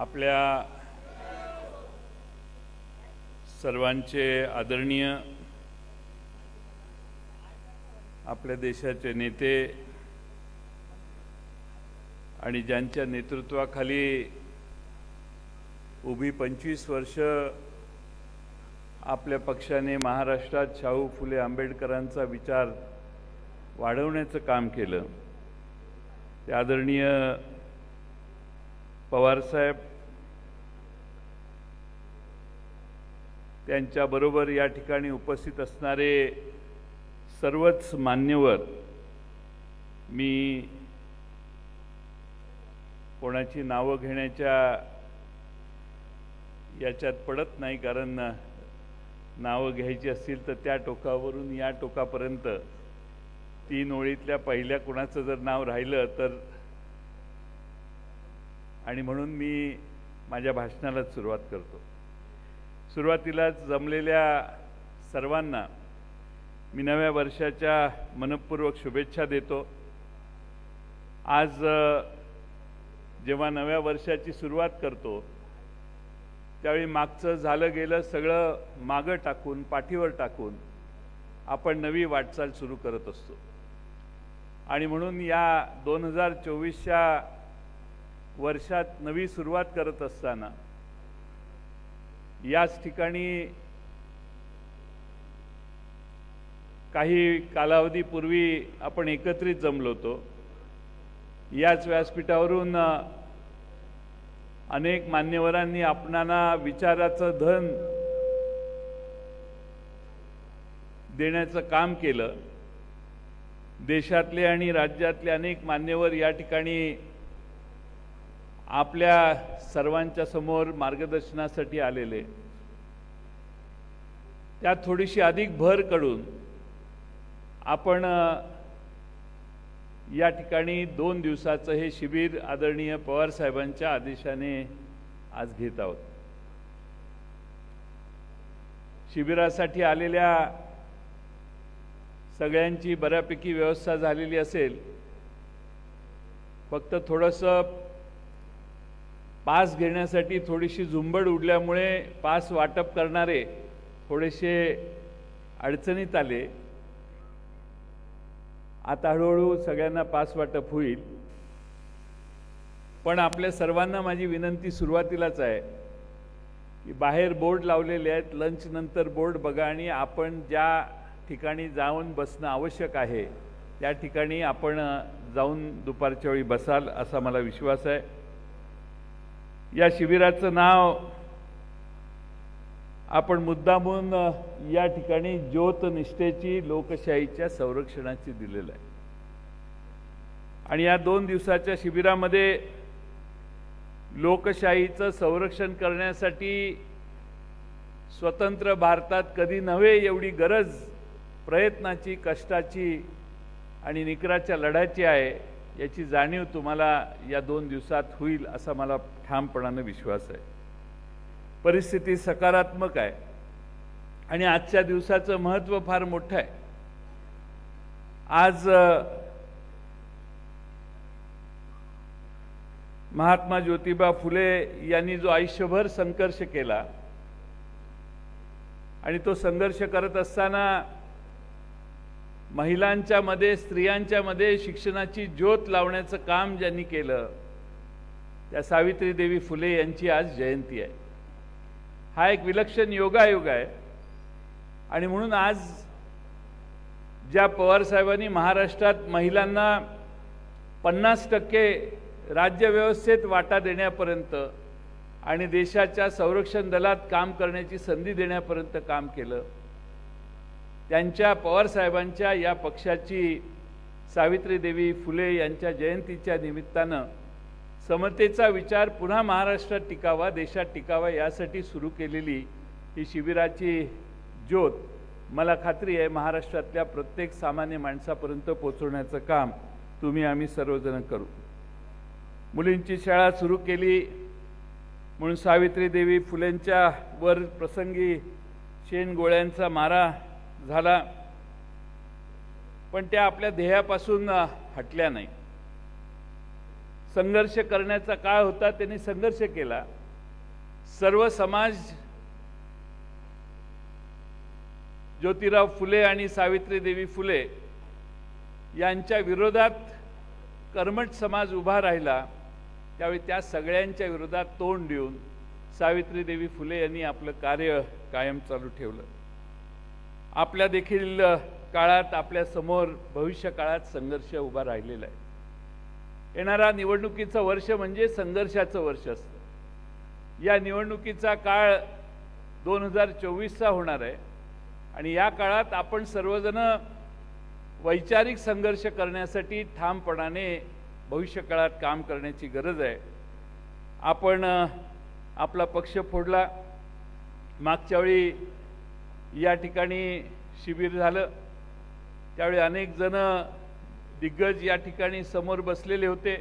आपल्या सर्वांचे आदरणीय आपल्या देशाचे नेते आणि ज्यांच्या नेतृत्वाखाली उभी पंचवीस वर्ष आपल्या पक्षाने महाराष्ट्रात शाहू फुले आंबेडकरांचा विचार वाढवण्याचं काम केलं. ते आदरणीय पवारसाहेब त्यांच्याबरोबर या ठिकाणी उपस्थित असणारे सर्वच मान्यवर मी कोणाची नावं घेण्याच्या याच्यात पडत नाही कारण नावं घ्यायची असतील तर त्या टोकावरून या टोकापर्यंत तीन ओळीतल्या पहिल्या कुणाचं जर नाव राहिलं तर आणि म्हणून मी माझ्या भाषणाला सुरुवात करतो. सुरुवातीलाच जमलेल्या सर्वांना मी नव्या वर्षाच्या मनपूर्वक शुभेच्छा देतो. आज जेव्हा नव्या वर्षाची सुरुवात करतो त्यावेळी मागचं झालं गेलं सगळं मागं टाकून पाठीवर टाकून आपण नवी वाटचाल सुरू करत असतो. आणि म्हणून या दोन हजार चोवीसच्या वर्षात नवी सुरुवात करत असताना याच ठिकाणी काही कालावधीपूर्वी आपण एकत्रित जमलो होतो. याच व्यासपीठावरून अनेक मान्यवरांनी आपणाला विचाराचं धन देण्याचं काम केलं. देशातले आणि राज्यातले अनेक मान्यवर या ठिकाणी आपल्या सर्वांच्या समोर मार्गदर्शनासाठी आलेले. त्यात थोडीशी अधिक भरकडून आपण या ठिकाणी दोन दिवसाचं हे शिबिर आदरणीय पवार साहेबांच्या आदेशाने आज घेत आहोत. शिबिरासाठी आलेल्या सगळ्यांची बऱ्यापैकी व्यवस्था झालेली असेल. फक्त थोडंसं पास घेण्यासाठी थोडीशी झुंबड उडल्यामुळे पास वाटप करणारे थोडेसे अडचणीत आले. आता हळूहळू सगळ्यांना पास वाटप होईल. पण आपल्या सर्वांना माझी विनंती सुरुवातीलाच आहे की बाहेर बोर्ड लावलेले आहेत. लंच नंतर बोर्ड बघा आणि आपण ज्या ठिकाणी जाऊन बसणं आवश्यक आहे त्या ठिकाणी आपण जाऊन दुपारच्या वेळी बसाल असा मला विश्वास आहे. या शिबिराचं नाव आपण मुद्दामून या ठिकाणी ज्योत निष्ठेची लोकशाहीच्या संरक्षणाची दिलेलं आहे. आणि या दोन दिवसाच्या शिबिरामध्ये लोकशाहीचं संरक्षण करण्यासाठी स्वतंत्र भारतात कधी नव्हे एवढी गरज प्रयत्नाची कष्टाची आणि निकराच्या लढ्याची आहे. याची जाणीव तुम्हाला या दोन दिवसात होईल असा मला ठामपणानं विश्वास आहे. परिस्थिती सकारात्मक आहे आणि आजच्या दिवसाचं महत्त्व फार मोठं आहे. आज महात्मा ज्योतिबा फुले यांनी जो आयुष्यभर संघर्ष केला आणि तो संघर्ष करत असताना महिलांच्या मध्ये स्त्रियांच्या मध्ये शिक्षणाची ज्योत लावण्याचं काम ज्यांनी केलं त्या सावित्री देवी फुले यांची आज जयंती आहे. हा एक विलक्षण योगायोग आहे. आणि म्हणून आज ज्या पवारसाहेबांनी महाराष्ट्रात महिलांना पन्नास टक्के राज्यव्यवस्थेत वाटा देण्यापर्यंत आणि देशाच्या संरक्षण दलात काम करण्याची संधी देण्यापर्यंत काम केलं त्यांच्या पवारसाहेबांच्या या पक्षाची सावित्री देवी फुले यांच्या जयंतीच्या निमित्तानं समतेचा विचार पुन्हा महाराष्ट्रात टिकावा देशात टिकावा यासाठी सुरू केलेली ही शिबिराची ज्योत मला खात्री आहे महाराष्ट्रातल्या प्रत्येक सामान्य माणसापर्यंत पोचवण्याचं काम तुम्ही आम्ही सर्वजण करू. मुलींची शाळा सुरू केली म्हणून सावित्री देवी फुलेंच्या वर प्रसंगी शेण गोळ्यांचा मारा झाला. पण त्या आपल्या ध्येयापासून हटल्या नाही. संघर्ष करण्याचा काळ होता त्यांनी संघर्ष केला. सर्व समाज ज्योतिराव फुले आणि सावित्री देवी फुले यांच्या विरोधात कर्मठ समाज उभा राहिला त्यावेळी त्या सगळ्यांच्या विरोधात तोंड देऊन सावित्री देवी फुले यांनी आपलं कार्य कायम चालू ठेवलं. आपल्या देखील काळात आपल्यासमोर भविष्य काळात संघर्ष उभा राहिलेला आहे. येणारा निवडणुकीचं वर्ष म्हणजे संघर्षाचं वर्ष असतं. या निवडणुकीचा काळ दोन हजार चोवीसचा होणार आहे आणि या काळात आपण सर्वजण वैचारिक संघर्ष करण्यासाठी ठामपणाने भविष्य काळात काम करण्याची गरज आहे. आपण आपला पक्ष फोडला. मागच्या वेळी या ठिकाणी शिबिर झालं. त्यावेळी अनेक जण दिग्गज या ठिकाणी समोर बसलेले होते.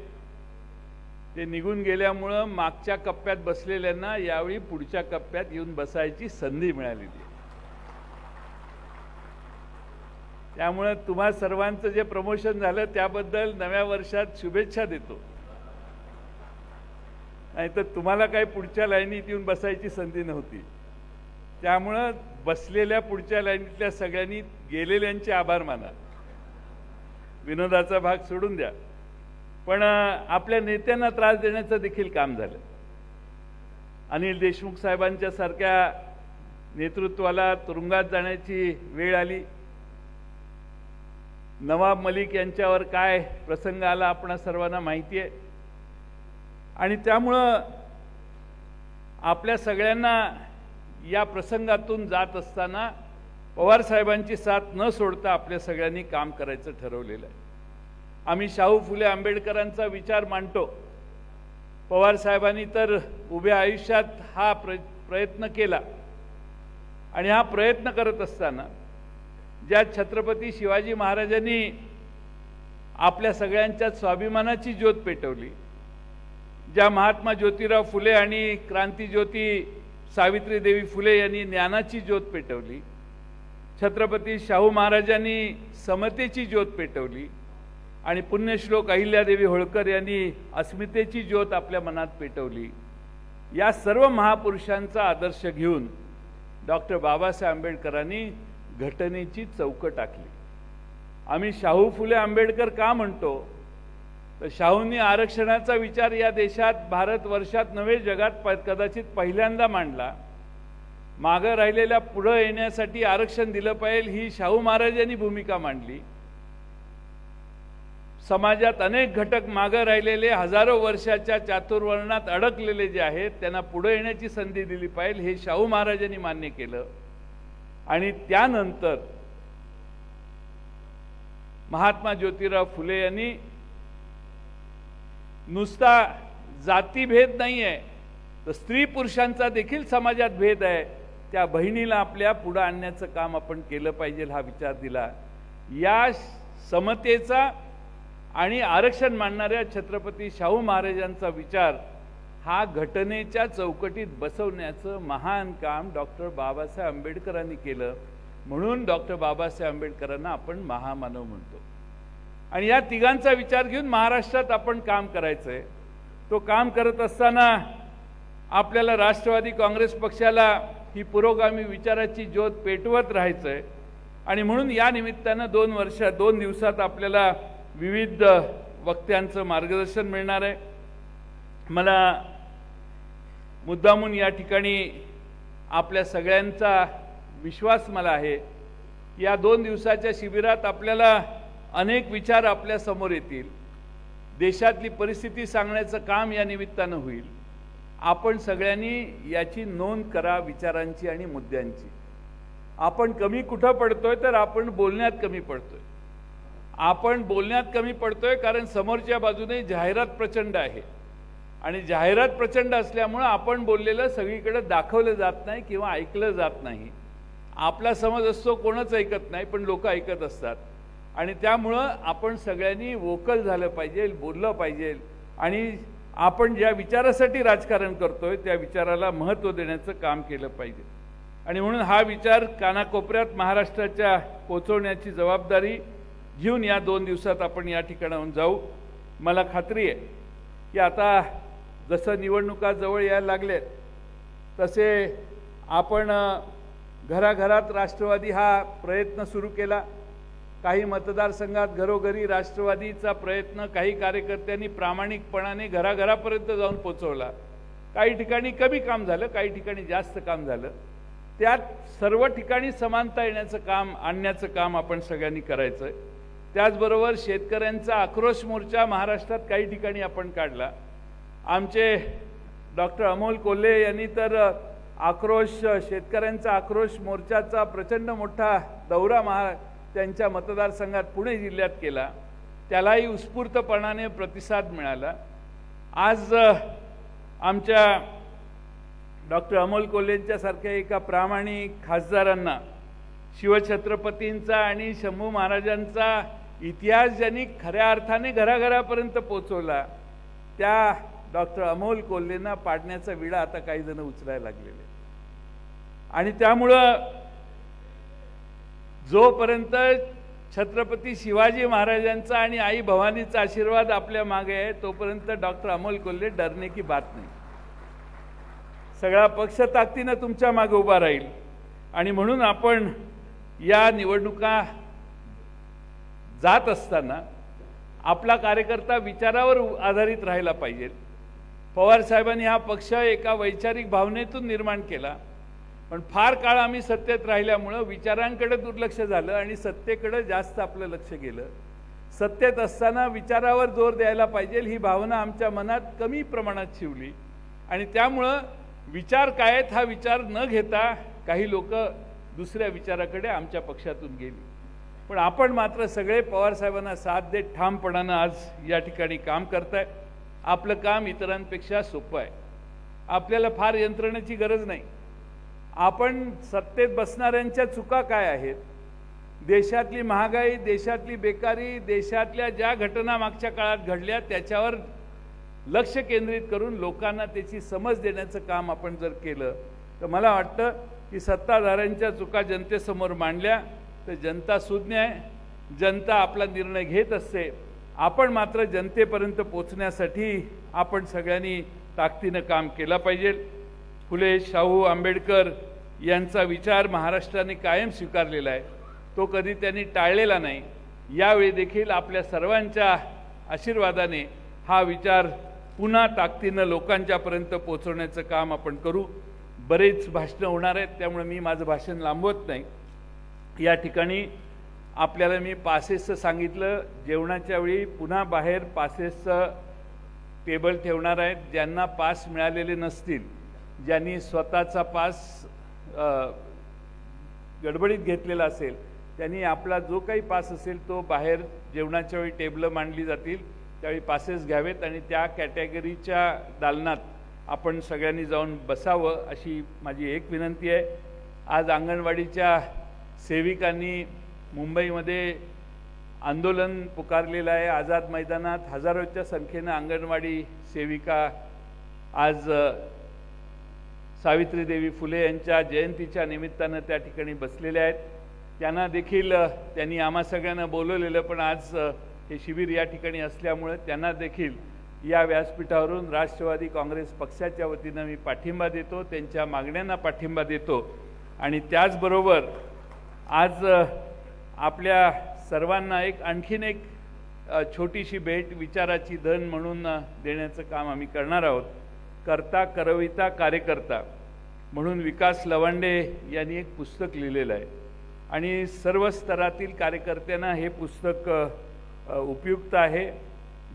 ते निघून गेल्यामुळं मागच्या कप्प्यात बसलेल्यांना यावेळी पुढच्या कप्प्यात येऊन बसायची संधी मिळालेली. त्यामुळं तुम्हा सर्वांचं जे प्रमोशन झालं त्याबद्दल नव्या वर्षात शुभेच्छा देतो. नाहीतर तुम्हाला काही पुढच्या लाईनीत येऊन बसायची संधी नव्हती. त्यामुळं बसलेल्या पुढच्या लाईनीतल्या सगळ्यांनी गेलेल्यांचे आभार माना. विनोदाचा भाग सोडून द्या. पण आपल्या नेत्यांना त्रास देण्याचं देखील काम झालं. अनिल देशमुख साहेबांच्या सारख्या नेतृत्वाला तुरुंगात जाण्याची वेळ आली. नवाब मलिक यांच्यावर काय प्रसंग आला आपण सर्वांना माहिती आहे. आणि त्यामुळं आपल्या सगळ्यांना या प्रसंगातून जात असताना पवार साहेबांची साथ न सोडता आपल्या सगळ्यांनी काम करायचं ठरवलेलं आहे. आम्ही शाहू फुले आंबेडकरांचा विचार मांडतो. पवार साहेबांनी तर उभ्या आयुष्यात हा प्र प्रयत्न केला. आणि हा प्रयत्न करत असताना ज्या छत्रपती शिवाजी महाराजांनी आपल्या सगळ्यांच्या स्वाभिमानाची ज्योत पेटवली ज्या महात्मा ज्योतिराव फुले आणि क्रांतीज्योती सावित्री देवी फुले यांनी ज्ञानाची ज्योत पेटवली. छत्रपती शाहू महाराजांनी समतेची ज्योत पेटवली. आणि पुण्यश्लोक अहिल्यादेवी होळकर यांनी अस्मितेची ज्योत आपल्या मनात पेटवली. या सर्व महापुरुषांचा आदर्श घेऊन डॉक्टर बाबासाहेब आंबेडकरांनी घटनेची चौकट टाकली आम्ही शाहू फुले आंबेडकर का म्हणतो? तर शाहूंनी आरक्षणाचा विचार या देशात भारत वर्षात नव्हे जगात प कदाचित पहिल्यांदा मांडला. मागं राहिलेल्या पुढं येण्यासाठी आरक्षण दिलं पाहिजे ही शाहू महाराजांनी भूमिका मांडली. समाजात अनेक घटक मागं राहिलेले हजारो वर्षाच्या चातुर्वर्णात अडकलेले जे आहेत त्यांना पुढे येण्याची संधी दिली पाहिजे हे शाहू महाराजांनी मान्य केलं. आणि त्यानंतर महात्मा ज्योतिराव फुले यांनी नुसता जातीभेद नाही आहे तर स्त्री पुरुषांचा देखील समाजात भेद आहे. त्या बहिणीला आपल्या पुढं आणण्याचं काम आपण केलं पाहिजे हा विचार दिला. या समतेचा आणि आरक्षण मांडणाऱ्या छत्रपती शाहू महाराजांचा विचार हा घटनेच्या चौकटीत बसवण्याचं महान काम डॉक्टर बाबासाहेब आंबेडकरांनी केलं. म्हणून डॉक्टर बाबासाहेब आंबेडकरांना आपण महामानव म्हणतो. आणि या तिघांचा विचार घेऊन महाराष्ट्रात आपण काम करायचं आहे तो काम करत असताना आपल्याला राष्ट्रवादी काँग्रेस पक्षाला ही पुरोगामी विचाराची ज्योत पेटवत राहायचं आहे आणि म्हणून या निमित्तानं दोन वर्ष दोन दिवसात आपल्याला विविध वक्त्यांचं मार्गदर्शन मिळणार आहे. मला मुद्दामून या ठिकाणी आपल्या सगळ्यांचा विश्वास मला आहे. या दोन दिवसाच्या शिबिरात आपल्याला अनेक विचार आपल्यासमोर येतील. देशातली परिस्थिती सांगण्याचं काम या निमित्तानं होईल. आपण सगळ्यांनी याची नोंद करा विचारांची आणि मुद्द्यांची. आपण कमी कुठं पडतोय तर आपण बोलण्यात कमी पडतोय. आपण बोलण्यात कमी पडतोय कारण समोरच्या बाजूने जाहिरात प्रचंड आहे. आणि जाहिरात प्रचंड असल्यामुळं आपण बोललेलं सगळीकडे दाखवलं जात नाही किंवा ऐकलं जात नाही. आपला समज असतो कोणच ऐकत नाही पण लोक ऐकत असतात. आणि त्यामुळं आपण सगळ्यांनी वोकल झालं पाहिजे बोललं पाहिजे. आणि आपण ज्या विचारासाठी राजकारण करतोय त्या विचाराला महत्त्व देण्याचं काम केलं पाहिजे. आणि म्हणून हा विचार कानाकोपऱ्यात महाराष्ट्राच्या पोचवण्याची जबाबदारी घेऊन या दोन दिवसात आपण या ठिकाणाहून जाऊ. मला खात्री आहे की आता जसं निवडणुका जवळ यायला लागल्यात तसे आपण घराघरात राष्ट्रवादी हा प्रयत्न सुरू केला. काही मतदारसंघात घरोघरी राष्ट्रवादीचा प्रयत्न काही कार्यकर्त्यांनी प्रामाणिकपणाने घराघरापर्यंत जाऊन पोचवला. काही ठिकाणी कमी काम झालं काही ठिकाणी जास्त काम झालं. त्यात सर्व ठिकाणी समानता येण्याचं काम आणण्याचं काम आपण सगळ्यांनी करायचं आहे त्याचबरोबर शेतकऱ्यांचा आक्रोश मोर्चा महाराष्ट्रात काही ठिकाणी आपण काढला. आमचे डॉक्टर अमोल कोल्हे यांनी तर आक्रोश शेतकऱ्यांचा आक्रोश मोर्चाचा प्रचंड मोठा दौरा महा त्यांच्या मतदारसंघात पुणे जिल्ह्यात केला. त्यालाही उत्स्फूर्तपणाने प्रतिसाद मिळाला. आज आमच्या डॉक्टर अमोल कोल्हेंच्यासारख्या एका प्रामाणिक खासदारांना शिवछत्रपतींचा आणि शंभू महाराजांचा इतिहास ज्यांनी खऱ्या अर्थाने घराघरापर्यंत पोचवला त्या डॉक्टर अमोल कोल्हेंना पाडण्याचा विडा आता काही जण उचलायला लागलेले आणि त्यामुळं जोपर्यंत छत्रपती शिवाजी महाराजांचा आणि आई भवानीचा आशीर्वाद आपल्या मागे आहे तोपर्यंत डॉक्टर अमोल कोल्हे डरने की बात नाही. सगळा पक्ष ताकदीनं तुमच्या मागे उभा राहील. आणि म्हणून आपण या निवडणुका जात असताना आपला कार्यकर्ता विचारावर आधारित राहायला पाहिजे. पवार साहेबांनी हा पक्ष एका वैचारिक भावनेतून निर्माण केला. पण फार काळ आम्ही सत्तेत राहिल्यामुळं विचारांकडे दुर्लक्ष झालं आणि सत्तेकडे जास्त आपलं लक्ष गेलं. सत्तेत असताना विचारावर जोर द्यायला पाहिजे ही भावना आमच्या मनात कमी प्रमाणात शिवली. आणि त्यामुळं विचार काय आहेत हा विचार न घेता काही लोक दुसऱ्या विचाराकडे आमच्या पक्षातून गेली. पण आपण मात्र सगळे पवारसाहेबांना साथ देत ठामपणानं आज या ठिकाणी काम करताय. आपलं काम इतरांपेक्षा सोपं आहे. आपल्याला फार यंत्रणेची गरज नाही. आपण सत्तेत बसणाऱ्यांच्या चुका काय आहेत? देशातली महागाई देशातली बेकारी देशातल्या ज्या घटना मागच्या काळात घडल्या त्याच्यावर लक्ष केंद्रित करून लोकांना त्याची समज देण्याचं काम आपण जर केलं तर मला वाटतं की सत्ताधाऱ्यांच्या चुका जनतेसमोर मांडल्या तर जनता सुज्ञ आहे. जनता आपला निर्णय घेत असते. आपण मात्र जनतेपर्यंत पोचण्यासाठी आपण सगळ्यांनी ताकदीनं काम केलं पाहिजे. फुले शाहू आंबेडकर यांचा विचार महाराष्ट्राने कायम स्वीकारलेला आहे. तो कधी त्यांनी टाळलेला नाही. यावेळी देखील आपल्या सर्वांच्या आशीर्वादाने हा विचार पुन्हा ताकदीनं लोकांच्यापर्यंत पोचवण्याचं काम आपण करू. बरेच भाषणं होणार आहेत त्यामुळे मी माझं भाषण लांबवत नाही. या ठिकाणी आपल्याला मी पासेसचं सांगितलं. जेवणाच्या वेळी पुन्हा बाहेर पासेसचं टेबल ठेवणार आहेत. ज्यांना पास मिळालेले नसतील ज्यांनी स्वतःचा पास गडबडीत घेतलेला असेल त्यांनी आपला जो काही पास असेल तो बाहेर जेवणाच्या वेळी टेबलं मांडली जातील त्यावेळी पासेस घ्यावेत आणि त्या कॅटेगरीच्या दालनात आपण सगळ्यांनी जाऊन बसावं अशी माझी एक विनंती आहे. आज अंगणवाडीच्या सेविकांनी मुंबईमध्ये आंदोलन पुकारलेलं आहे. आझाद मैदानात हजारोच्या संख्येनं अंगणवाडी सेविका आज सावित्रीदेवी फुले यांच्या जयंतीच्या निमित्तानं त्या ठिकाणी बसलेल्या आहेत. त्यांना देखील त्यांनी आम्हा सगळ्यांना बोलवलेलं पण आज हे शिबिर या ठिकाणी असल्यामुळे त्यांना देखील या व्यासपीठावरून राष्ट्रवादी काँग्रेस पक्षाच्या वतीनं मी पाठिंबा देतो त्यांच्या मागण्यांना पाठिंबा देतो. आणि त्याचबरोबर आज आपल्या सर्वांना एक आणखीन एक छोटीशी भेट विचाराची धन म्हणून देण्याचं काम आम्ही करणार आहोत. करता करविता कार्यकर्ता. म्हणून विकास लवांडे यांनी एक पुस्तक लिहिलेलं आहे. आणि सर्व स्तरातील कार्यकर्त्यांना हे पुस्तक उपयुक्त आहे.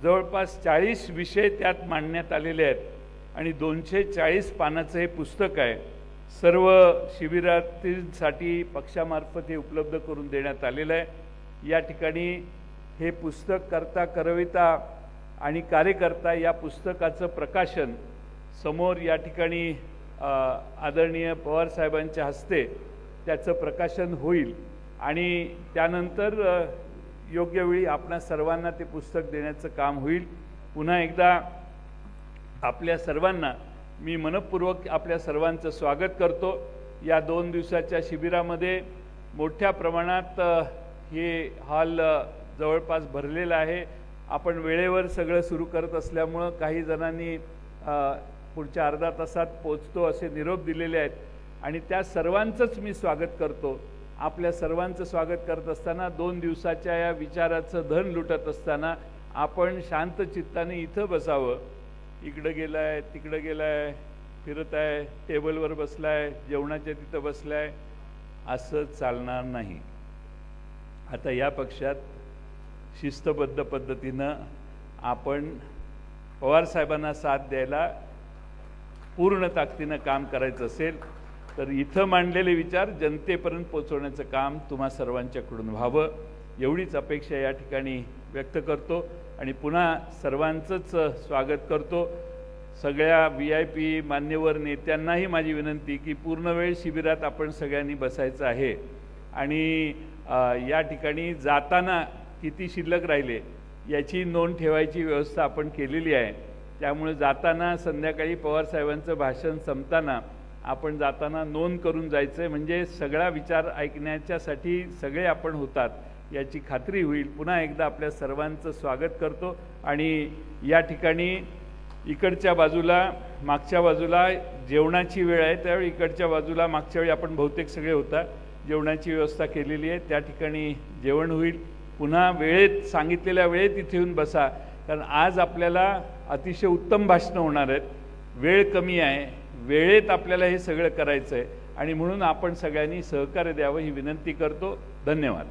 जवळपास चाळीस विषय त्यात मांडण्यात आलेले आहेत. आणि दोनशे चाळीस पानाचं हे पुस्तक आहे. सर्व शिबिरातीसाठी पक्षामार्फत हे उपलब्ध करून देण्यात आलेलं आहे. या ठिकाणी हे पुस्तक करता करविता आणि कार्यकर्ता या पुस्तकाचं प्रकाशन समोर या ठिकाणी आदरणीय आदरणीय पवारसाहेबांच्या हस्ते त्याचं प्रकाशन होईल. आणि त्यानंतर योग्य वेळी आपणा सर्वांना ते पुस्तक देण्याचं काम होईल. पुन्हा एकदा आपल्या सर्वांना मी मनपूर्वक आपल्या सर्वांचं स्वागत करतो. या दोन दिवसाच्या शिबिरामध्ये मोठ्या प्रमाणात हे हॉल जवळपास भरलेला आहे. आपण वेळेवर सगळं सुरू करत असल्यामुळं काही जणांनी पुढच्या अर्धा तासात पोचतो असे निरोप दिलेले आहेत. आणि त्या सर्वांचंच मी स्वागत करतो. आपल्या सर्वांचं स्वागत करत असताना दोन दिवसाच्या या विचाराचं धन लुटत असताना आपण शांत चित्ताने इथं बसावं. इकडं गेलाय तिकडं गेलाय फिरत आहे टेबलवर बसला आहे जेवणाच्या तिथं बसलाय. असं चालणार नाही. आता या पक्षात शिस्तबद्ध पद्धतीनं आपण पवारसाहेबांना साथ द्यायला पूर्ण ताकदीनं काम करायचं असेल तर इथं मांडलेले विचार जनतेपर्यंत पोचवण्याचं काम तुम्हा सर्वांच्याकडून व्हावं एवढीच अपेक्षा या ठिकाणी व्यक्त करतो. आणि पुन्हा सर्वांचंच स्वागत करतो. सगळ्या व्ही आय पी मान्यवर नेत्यांनाही माझी विनंती की पूर्ण वेळ शिबिरात आपण सगळ्यांनी बसायचं आहे. आणि या ठिकाणी जाताना किती शिल्लक राहिले याची नोंद ठेवायची व्यवस्था आपण केलेली आहे. त्यामुळे जाताना संध्याकाळी पवारसाहेबांचं भाषण संपताना आपण जाताना नोंद करून जायचं आहे म्हणजे सगळा विचार ऐकण्याच्यासाठी सगळे आपण होतात याची खात्री होईल. पुन्हा एकदा आपल्या सर्वांचं स्वागत करतो. आणि या ठिकाणी इकडच्या बाजूला मागच्या बाजूला जेवणाची वेळ आहे त्यावेळी इकडच्या बाजूला मागच्या वेळी आपण बहुतेक सगळे होता. जेवणाची व्यवस्था केलेली आहे. त्या ठिकाणी जेवण होईल. पुन्हा वेळेत सांगितलेल्या वेळेत इथे येऊन बसा. कारण आज आपल्याला अतिशय उत्तम भाषणं होणार आहेत. वेळ कमी आहे. वेळेत आपल्याला हे सगळं करायचं आहे आणि म्हणून आपण सगळ्यांनी सहकार्य द्यावं ही विनंती करतो. धन्यवाद.